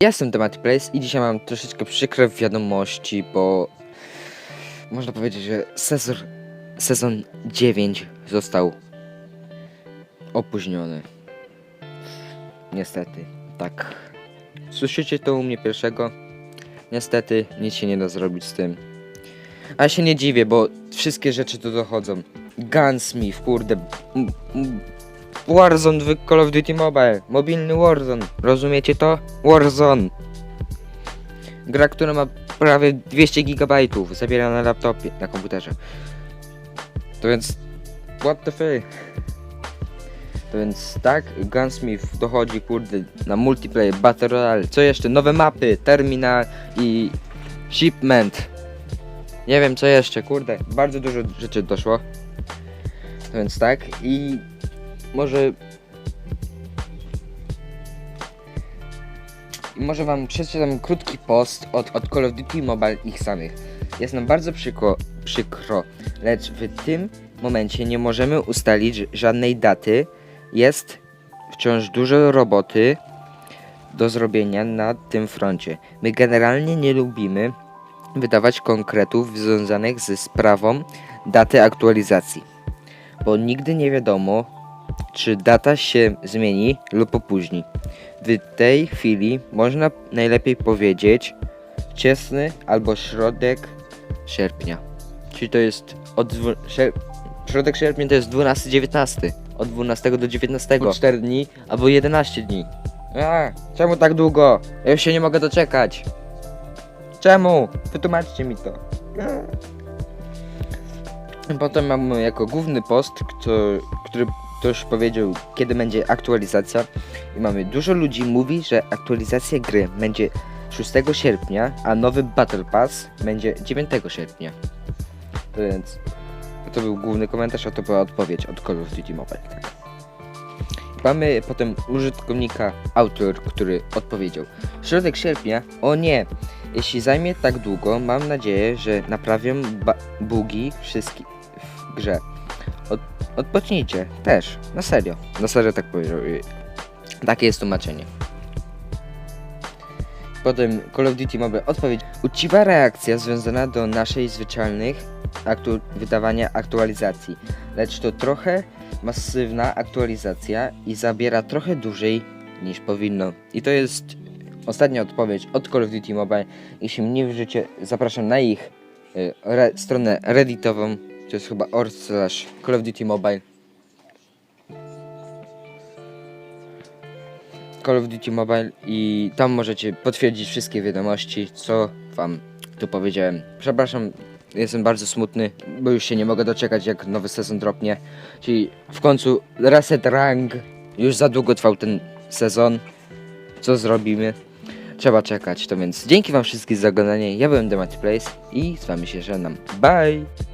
Ja jestem Temat Place i dzisiaj mam troszeczkę przykre wiadomości, bo można powiedzieć, że sezon, sezon 9 został opóźniony. Niestety, tak. Słyszycie to u mnie pierwszego? Niestety, nic się nie da zrobić z tym. A ja się nie dziwię, bo wszystkie rzeczy tu dochodzą. Gunsmith, kurde. Warzone w Call of Duty Mobile. Mobilny Warzone. Rozumiecie to? Warzone. Gra, która ma prawie 200 GB. Zawiera na laptopie, na komputerze. To więc... What the fuck? To więc tak, Gunsmith dochodzi kurde na multiplayer, Battle Royale, co jeszcze? Nowe mapy, Terminal i Shipment. Nie wiem co jeszcze, kurde, bardzo dużo rzeczy doszło. To więc tak i może może wam przeczytam krótki post od, od Call of Duty Mobile ich samych. Jest nam bardzo przykro, przykro, lecz w tym momencie nie możemy ustalić żadnej daty. Jest wciąż dużo roboty do zrobienia na tym froncie. My generalnie nie lubimy wydawać konkretów związanych ze sprawą daty aktualizacji, bo nigdy nie wiadomo, czy data się zmieni lub opóźni. W tej chwili można najlepiej powiedzieć wczesny albo środek sierpnia. Czyli to jest od środek sierpnia to jest 12-19. Od 12 do 19. 4 dni albo 11 dni. A, czemu tak długo? Ja już się nie mogę doczekać. Czemu? Wytłumaczcie mi to. Potem mamy jako główny post, kto, który ktoś powiedział, kiedy będzie aktualizacja. I mamy dużo ludzi mówi, że aktualizacja gry będzie 6 sierpnia, a nowy Battle Pass będzie 9 sierpnia. To więc to był główny komentarz, a to była odpowiedź od Call of Duty Mobile. Tak. Mamy potem użytkownika autor, który odpowiedział Środek sierpnia? O nie! Jeśli zajmie tak długo, mam nadzieję, że naprawią bugi wszystkie w grze. Od- odpocznijcie, też, na serio. Na serio tak powiedział. Takie jest tłumaczenie. Potem Call of Duty Mobile odpowiedź. Uczciwa reakcja związana do naszej zwyczajnych aktu- wydawania aktualizacji, lecz to trochę masywna aktualizacja i zabiera trochę dłużej niż powinno. I to jest ostatnia odpowiedź od Call of Duty Mobile. Jeśli mnie wierzycie, zapraszam na ich y, re- stronę redditową, to jest chyba or slash Call of Duty Mobile. Call of Duty Mobile i tam możecie potwierdzić wszystkie wiadomości, co wam tu powiedziałem. Przepraszam, jestem bardzo smutny, bo już się nie mogę doczekać jak nowy sezon dropnie. Czyli w końcu reset rank. Już za długo trwał ten sezon. Co zrobimy? Trzeba czekać, to więc dzięki wam wszystkim za oglądanie. Ja byłem Demat Place i z wami się żegnam. Bye!